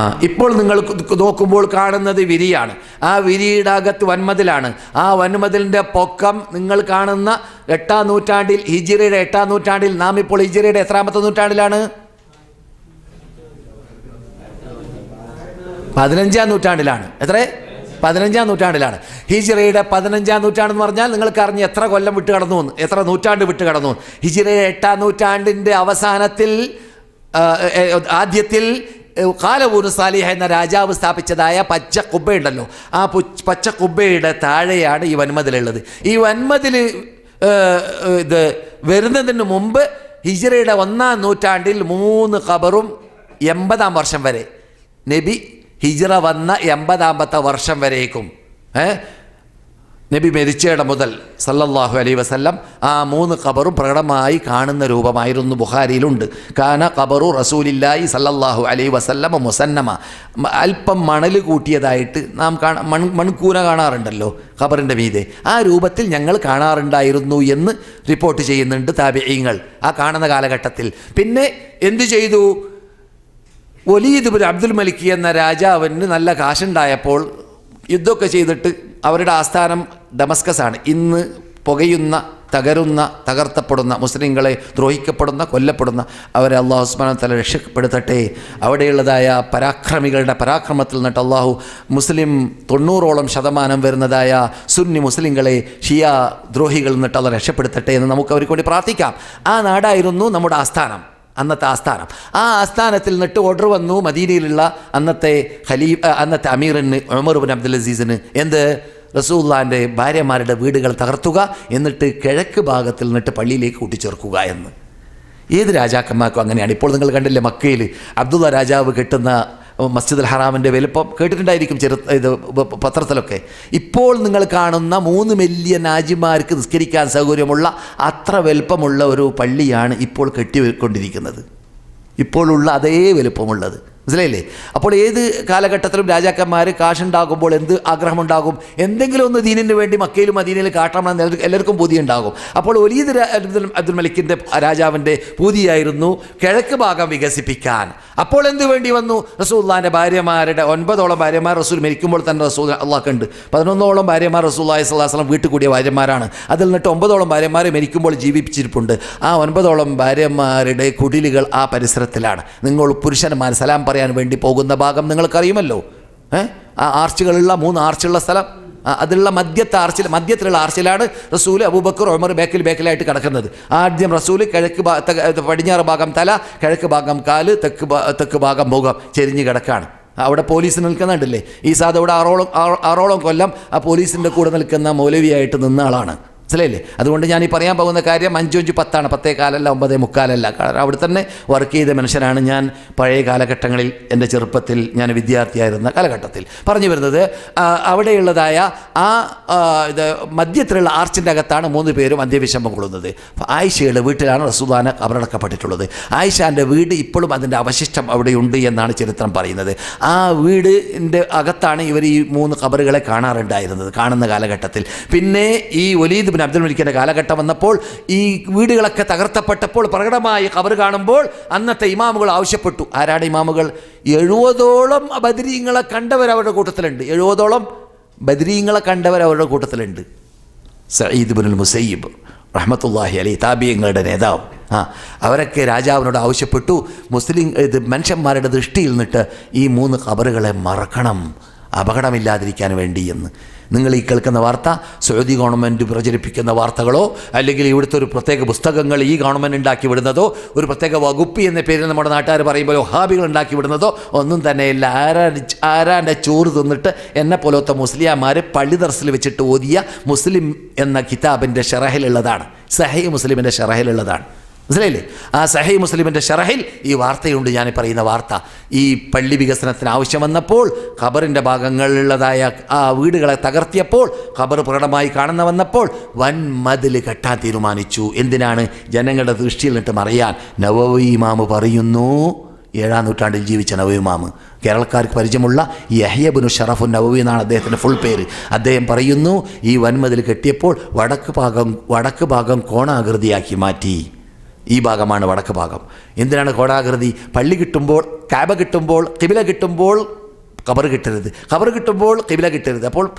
ആ ഇപ്പോൾ നിങ്ങൾ നോക്കുമ്പോൾ കാണുന്നത് വിരിയാണ്. ആ വിരിയുടെ അകത്ത് വൻമതിലാണ്. ആ വൻമതിലിന്റെ പൊക്കം നിങ്ങൾ കാണുന്ന എട്ടാം നൂറ്റാണ്ടിൽ ഹിജിറയുടെ എട്ടാം നൂറ്റാണ്ടിൽ നാം ഇപ്പോൾ ഹിജിറയുടെ എത്രാമത്തെ നൂറ്റാണ്ടിലാണ്? പതിനഞ്ചാം നൂറ്റാണ്ടിലാണ്. എത്ര? പതിനഞ്ചാം നൂറ്റാണ്ടിലാണ്. ഹിജിറയുടെ പതിനഞ്ചാം നൂറ്റാണ്ടെന്ന് പറഞ്ഞാൽ നിങ്ങൾക്ക് അറിഞ്ഞ് എത്ര കൊല്ലം വിട്ട് കടന്നു എത്ര നൂറ്റാണ്ട് വിട്ട് കടന്നു. ഹിജിറയുടെ എട്ടാം നൂറ്റാണ്ടിന്റെ അവസാനത്തിൽ ആദ്യത്തിൽ കാലവൂര് സാലിഹ എന്ന രാജാവ് സ്ഥാപിച്ചതായ പച്ച കുബ്ബയുണ്ടല്ലോ ആ പുച്ച് കുബ്ബയുടെ താഴെയാണ് ഈ വൻമതിലുള്ളത്. ഈ വൻമതിൽ ഇത് വരുന്നതിന് മുമ്പ് ഹിജറയുടെ ഒന്നാം നൂറ്റാണ്ടിൽ മൂന്ന് ഖബറും എൺപതാം വർഷം വരെ. നബി ഹിജറ വന്ന എൺപതാമത്തെ വർഷം വരേക്കും. ഏ നബി മരിച്ചയുടെ മുതൽ സല്ലല്ലാഹു അലൈ വസല്ലം ആ മൂന്ന് ഖബറും പ്രകടമായി കാണുന്ന രൂപമായിരുന്നു ബുഹാരിയിലുണ്ട് കാന ഖബറു റസൂലില്ലായി സല്ലല്ലാഹു അലൈ വസല്ലമ മുസന്നമ. അല്പം മണൽ കൂട്ടിയതായിട്ട് നാം കാണ മൺ മൺകൂന കാണാറുണ്ടല്ലോ ഖബറിന്റെ മീതെ. ആ രൂപത്തിൽ ഞങ്ങൾ കാണാറുണ്ടായിരുന്നു എന്ന് റിപ്പോർട്ട് ചെയ്യുന്നുണ്ട് താബിഈങ്ങൾ ആ കാണുന്ന കാലഘട്ടത്തിൽ. പിന്നെ എന്തു ചെയ്തു? ഒലീദ് അബ്ദുൽ മലിക് എന്ന രാജാവിന് നല്ല കാശുണ്ടായപ്പോൾ യുദ്ധമൊക്കെ ചെയ്തിട്ട് അവരുടെ ആസ്ഥാനം ഡമസ്കസ് ആണ് ഇന്ന് പുകയുന്ന തകരുന്ന തകർത്തപ്പെടുന്ന മുസ്ലിങ്ങളെ ദ്രോഹിക്കപ്പെടുന്ന കൊല്ലപ്പെടുന്ന അവരെ അള്ളാഹു ഉസ്മാൻ തല രക്ഷപ്പെടുത്തട്ടെ. അവിടെയുള്ളതായ പരാക്രമികളുടെ പരാക്രമത്തിൽ നിന്നിട്ട് അള്ളാഹു മുസ്ലിം തൊണ്ണൂറോളം ശതമാനം വരുന്നതായ സുന്നി മുസ്ലിങ്ങളെ ഷിയ ദ്രോഹികളിൽ നിന്നിട്ട് അള്ള രക്ഷപ്പെടുത്തട്ടെ എന്ന് നമുക്ക് അവർക്ക് വേണ്ടി പ്രാർത്ഥിക്കാം. ആ നാടായിരുന്നു നമ്മുടെ ആസ്ഥാനം അന്നത്തെ ആസ്ഥാനം. ആ ആസ്ഥാനത്തിൽ നിന്നിട്ട് ഓർഡർ വന്നു മദീനയിലുള്ള അന്നത്തെ ഖലീഫ് അന്നത്തെ അമീറിന് ഉമർ ബിൻ അബ്ദുൽ അസീസിന്. എന്ത്? റസൂല്ലാന്റെ ഭാര്യമാരുടെ വീടുകൾ തകർത്തുക എന്നിട്ട് കിഴക്ക് ഭാഗത്തിൽ നിന്നിട്ട് പള്ളിയിലേക്ക് കൂട്ടിച്ചേർക്കുക എന്ന്. ഏത് രാജാക്കന്മാർക്കും അങ്ങനെയാണ്. ഇപ്പോൾ നിങ്ങൾ കണ്ടില്ലേ മക്കയിൽ അബ്ദുള്ള രാജാവ് കെട്ടുന്ന മസ്ജിദ് അൽ ഹറാമിന്റെ വലുപ്പം കേട്ടിട്ടുണ്ടായിരിക്കും ചെറു ഇത് പത്രത്തിലൊക്കെ. ഇപ്പോൾ നിങ്ങൾ കാണുന്ന മൂന്ന് മില്യൺ ആജിമാർക്ക് നിസ്കരിക്കാൻ സൗകര്യമുള്ള അത്ര വലുപ്പമുള്ള ഒരു പള്ളിയാണ് ഇപ്പോൾ കെട്ടിക്കൊണ്ടിരിക്കുന്നത്. ഇപ്പോഴുള്ള അതേ വലുപ്പമുള്ളത്. മനസ്സിലായില്ലേ? അപ്പോൾ ഏത് കാലഘട്ടത്തിലും രാജാക്കന്മാർ കാശുണ്ടാകുമ്പോൾ എന്ത് ആഗ്രഹമുണ്ടാകും? എന്തെങ്കിലും ഒന്ന് ദീനിന് വേണ്ടി മക്കയിലും മദീനയിലും കാട്ടണമെന്ന് എല്ലാവർക്കും- പൂതി ഉണ്ടാകും അപ്പോൾ ഒലീദ് അബ്ദുൽ മലിക്കിന്റെ രാജാവിന്റെ പൂതിയായിരുന്നു കിഴക്ക് ഭാഗം വികസിപ്പിക്കാൻ. അപ്പോൾ എന്ത് വേണ്ടി വന്നു? റസൂല്ലാന്റെ ഭാര്യമാരുടെ ഒൻപതോളം ഭാര്യമാർ റസൂൽ മരിക്കുമ്പോൾ തന്നെ റസൂൽ അള്ളാഹ്ക്കുണ്ട് പതിനൊന്നോളം ഭാര്യമാർ റസൂല്ലാഹി സ്വല്ലാഹു വസ്ലം വീട്ടിൽ കൂടിയ ഭാര്യമാരാണ്. അതിൽ നിന്നിട്ട് ഒമ്പതോളം ഭാര്യമാർ മരിക്കുമ്പോൾ ജീവിപ്പിച്ചിരിപ്പുണ്ട് ആ ഒൻപതോളം ഭാര്യമാരുടെ കുടിലുകൾ ആ പരിസരത്തിലാണ്. നിങ്ങൾ പുരുഷന്മാർ സലാം പറയാൻ വേണ്ടി പോകുന്ന ഭാഗം നിങ്ങൾക്കറിയുമല്ലോ. ഏഹ് ആ ആർച്ചുകളുള്ള മൂന്ന് ആർച്ചുള്ള സ്ഥലം. അതിലുള്ള മധ്യത്തെ ആർച്ചിൽ മധ്യത്തിലുള്ള ആർച്ചിലാണ് റസൂൽ അബൂബക്കർ ഒമർ ബേക്കിൽ ബേക്കിലായിട്ട് കിടക്കുന്നത്. ആദ്യം റസൂൽ കിഴക്ക് പടിഞ്ഞാറ് ഭാഗം തല കിഴക്ക് ഭാഗം കാൽ തെക്ക് തെക്ക് ഭാഗം മുഖം ചെരിഞ്ഞ് കിടക്കാണ്. അവിടെ പോലീസ് നിൽക്കുന്നുണ്ടല്ലേ? ഈ സാധ അവിടെ ആറോളം ആറ് ആറോളം കൊല്ലം ആ പോലീസിന്റെ കൂടെ നിൽക്കുന്ന മൗലവിയായിട്ട് നിന്ന ആളാണ്. മനസ്സിലായില്ലേ? അതുകൊണ്ട് ഞാൻ ഈ പറയാൻ പോകുന്ന കാര്യം അഞ്ചു അഞ്ച് പത്താണ്. പത്തേ കാലല്ല ഒമ്പതേ മുക്കാലല്ല. അവിടെ തന്നെ വർക്ക് ചെയ്ത മനുഷ്യനാണ് ഞാൻ പഴയ കാലഘട്ടങ്ങളിൽ എന്റെ ചെറുപ്പത്തിൽ ഞാൻ വിദ്യാർത്ഥിയായിരുന്ന കാലഘട്ടത്തിൽ. പറഞ്ഞു വരുന്നത് അവിടെയുള്ളതായ ആ ഇത് മധ്യത്തിലുള്ള ആർച്ചിന്റെ അകത്താണ് മൂന്ന് പേരും അന്ത്യവിഷമം കൊള്ളുന്നത്. ആയിഷയുടെ വീട്ടിലാണ് റസൂദാന കബറടക്കപ്പെട്ടിട്ടുള്ളത് ആയിഷാന്റെ വീട് ഇപ്പോഴും അതിന്റെ അവശിഷ്ടം അവിടെയുണ്ട് എന്നാണ് ചരിത്രം പറയുന്നത്. ആ വീടിന്റെ അകത്താണ് ഇവർ ഈ മൂന്ന് കബറുകളെ കാണാറുണ്ടായിരുന്നത് കാണുന്ന കാലഘട്ടത്തിൽ. പിന്നെ ഈ ഒലീദ് ബിൻ അബ്ദുൽ മലിക്കിന്റെ കാലഘട്ടം വന്നപ്പോൾ ഈ വീടുകളൊക്കെ തകർത്തപ്പെട്ടപ്പോൾ പ്രകടമായി കബർ കാണുമ്പോൾ അന്നത്തെ ഇമാമുകൾ ആവശ്യപ്പെട്ടു. ആരാണ് ഇമാമുകൾ? എഴുപതോളം ബദരീങ്ങളെ കണ്ടവർ അവരുടെ കൂട്ടത്തിലുണ്ട്. എഴുപതോളം ബദരീങ്ങളെ കണ്ടവർ അവരുടെ കൂട്ടത്തിലുണ്ട്. സയ്യിദ് ബിനുൽ മുസയ്യിബ് റഹ്മത്തുല്ലാഹി അലി താബിയങ്ങളുടെ നേതാവ്. ആ അവരൊക്കെ രാജാവിനോട് ആവശ്യപ്പെട്ടു. മുസ്ലിം ഇത് മനുഷ്യന്മാരുടെ ദൃഷ്ടിയിൽ നിന്നിട്ട് ഈ മൂന്ന് ഖബറുകളെ മറക്കണം. അപകടമില്ലാതിരിക്കാൻ വേണ്ടി എന്ന്. നിങ്ങൾ ഈ കേൾക്കുന്ന വാർത്ത സൗദി ഗവൺമെന്റ് പ്രചരിപ്പിക്കുന്ന വാർത്തകളോ അല്ലെങ്കിൽ ഇവിടുത്തെ ഒരു പ്രത്യേക പുസ്തകങ്ങൾ ഈ ഗവൺമെന്റ് ഉണ്ടാക്കി വിടുന്നതോ ഒരു പ്രത്യേക വകുപ്പ് എന്ന പേരിൽ നമ്മുടെ നാട്ടുകാർ പറയുമ്പോൾ ഹാബികൾ ഉണ്ടാക്കി വിടുന്നതോ ഒന്നും തന്നെയില്ല. ആരാ ആരാന്റെ ചോറ് തിന്നിട്ട് എന്നെ പോലത്തെ മുസ്ലിയാമാർ പള്ളി ദർസിൽ വെച്ചിട്ട് ഓതിയ മുസ്ലിം എന്ന കിതാബിന്റെ ഷെറഹിലുള്ളതാണ്. സഹൈ മുസ്ലിമിന്റെ ഷറഹിലുള്ളതാണ്. മനസ്സിലായില്ലേ? ആ സഹി മുസ്ലിമിന്റെ ഷറഹിൽ ഈ വാർത്തയുണ്ട്. ഞാൻ പറയുന്ന വാർത്ത. ഈ പള്ളി വികസനത്തിന് ആവശ്യം വന്നപ്പോൾ ഖബറിന്റെ ഭാഗങ്ങളിലുള്ളതായ ആ വീടുകളെ തകർത്തിയപ്പോൾ ഖബർ പ്രകടമായി കാണുന്ന വന്നപ്പോൾ വൻ മതിൽ കെട്ടാൻ തീരുമാനിച്ചു. എന്തിനാണ്? ജനങ്ങളുടെ ദൃഷ്ടിയിൽ നിന്നിട്ട് മറിയാൻ. നവവി ഇമാമ് പറയുന്നു ഏഴാം നൂറ്റാണ്ടിൽ ജീവിച്ച നവവി ഇമാമ്. കേരളക്കാർക്ക് പരിചയമുള്ള യഹ്യബിനു ഷറഫു നവവി എന്നാണ് അദ്ദേഹത്തിന്റെ ഫുൾ പേര്. അദ്ദേഹം പറയുന്നു ഈ വൻമതിൽ കെട്ടിയപ്പോൾ വടക്ക് ഭാഗം വടക്ക് ഭാഗം കോണാകൃതിയാക്കി മാറ്റി. ഈ ഭാഗമാണ് വടക്ക് ഭാഗം. എന്തിനാണ് കോടാകൃതി? പള്ളി കിട്ടുമ്പോൾ കാബ കിട്ടുമ്പോൾ കിബില കിട്ടുമ്പോൾ ഖബർ കിട്ടരുത്. ഖബർ കിട്ടുമ്പോൾ കിബില കിട്ടരുത്. അപ്പോൾ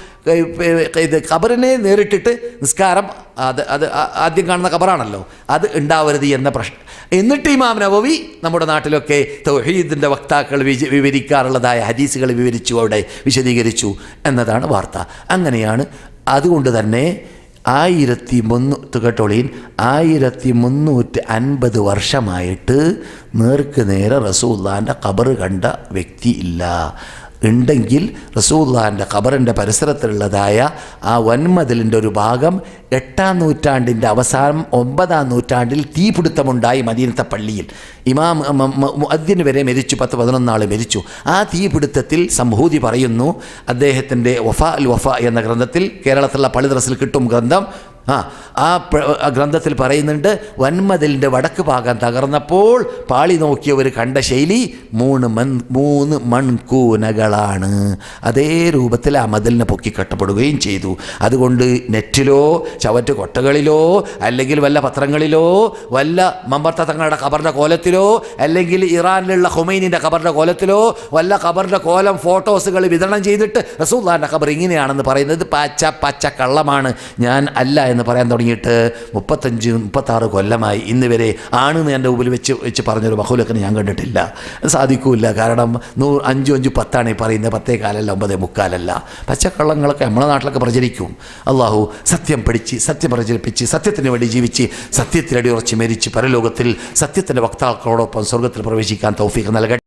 ഇത് ഖബറിനെ നേരിട്ടിട്ട് നിസ്കാരം അത് അത് ആദ്യം കാണുന്ന ഖബറാണല്ലോ. അത് ഉണ്ടാവരുത് എന്ന പ്രശ്നം. എന്നിട്ട് ഇമാം നവവി നമ്മുടെ നാട്ടിലൊക്കെ തൗഹീദിന്റെ വക്താക്കൾ വിവരിക്കാറുള്ളതായ ഹദീസുകൾ വിവരിച്ചു അവിടെ വിശദീകരിച്ചു എന്നതാണ് വാർത്ത. അങ്ങനെയാണ്. അതുകൊണ്ട് തന്നെ ആയിരത്തി മുന്നൂ കേട്ടോളീൻ ആയിരത്തി മുന്നൂറ്റി അൻപത് വർഷമായിട്ട് നേർക്ക് നേരെ റസൂല്ലാന്റെ ഖബർ കണ്ട വ്യക്തി ഇല്ല. ഉണ്ടെങ്കിൽ റസൂല്ലാന്റെ ഖബറിന്റെ പരിസരത്തുള്ളതായ ആ വൻമതിലിന്റെ ഒരു ഭാഗം എട്ടാം നൂറ്റാണ്ടിന്റെ അവസാനം ഒമ്പതാം നൂറ്റാണ്ടിൽ തീപിടുത്തമുണ്ടായി മദീനത്തെ പള്ളിയിൽ. ഇമാം അദ്യന് വരെ മരിച്ചു പത്ത് പതിനൊന്നാൾ മരിച്ചു. ആ തീപിടുത്തത്തിൽ സംഭൂതി പറയുന്നു അദ്ദേഹത്തിന്റെ വഫ അൽ വഫ എന്ന ഗ്രന്ഥത്തിൽ കേരളത്തിലുള്ള പളിദ്രസിൽ കിട്ടും ഗ്രന്ഥം ആ ആ ഗ്രന്ഥത്തിൽ പറയുന്നുണ്ട് വൻമതിലിന്റെ വടക്ക് ഭാഗം തകർന്നപ്പോൾ പാളി നോക്കിയവർ കണ്ട ശൈലി മൂന്ന് മൺ മൂന്ന് മൺകൂനകളാണ്. അതേ രൂപത്തിൽ ആ മതിലിനെ പൊക്കി കെട്ടപ്പെടുകയും ചെയ്തു. അതുകൊണ്ട് നെറ്റിലോ ചവറ്റ് കൊട്ടകളിലോ അല്ലെങ്കിൽ വല്ല പത്രങ്ങളിലോ വല്ല മമ്പർത്ത തങ്ങളുടെ കബറിന്റെ കോലത്തിലോ അല്ലെങ്കിൽ ഇറാനിലുള്ള ഹുമൈനിന്റെ കബറിന്റെ കോലത്തിലോ വല്ല കബറിന്റെ കോലം ഫോട്ടോസുകൾ വിതരണം ചെയ്തിട്ട് റസൂല്ലാന്റെ കബർ ഇങ്ങനെയാണെന്ന് പറയുന്നത് പച്ച പച്ച കള്ളമാണ്. ഞാൻ അല്ല എന്ന് പറയാൻ തുടങ്ങിയിട്ട് മുപ്പത്തഞ്ച് മുപ്പത്താറ് കൊല്ലമായി. ഇന്ന് വരെ ആണെന്ന് എന്റെ മുമ്പിൽ വെച്ച് വെച്ച് പറഞ്ഞൊരു ബഹുലക്കനെ ഞാൻ കണ്ടിട്ടില്ല. സാധിക്കൂല കാരണം നൂ അഞ്ചു അഞ്ചു പത്താണ് ഈ പറയുന്നത്. പത്തേ കാലല്ല ഒമ്പതേ മുക്കാലല്ല. പച്ചക്കള്ളങ്ങളൊക്കെ നമ്മുടെ നാട്ടിലൊക്കെ പ്രചരിക്കും. അള്ളാഹു സത്യം പഠിച്ച് സത്യം പ്രചരിപ്പിച്ച് സത്യത്തിന് വേണ്ടി ജീവിച്ച് സത്യത്തിനടി ഉറച്ച് മരിച്ച് പരലോകത്തിൽ സത്യത്തിന്റെ വക്താക്കളോടൊപ്പം സ്വർഗത്തിൽ പ്രവേശിക്കാൻ തൗഫീഖ് നൽകട്ടെ.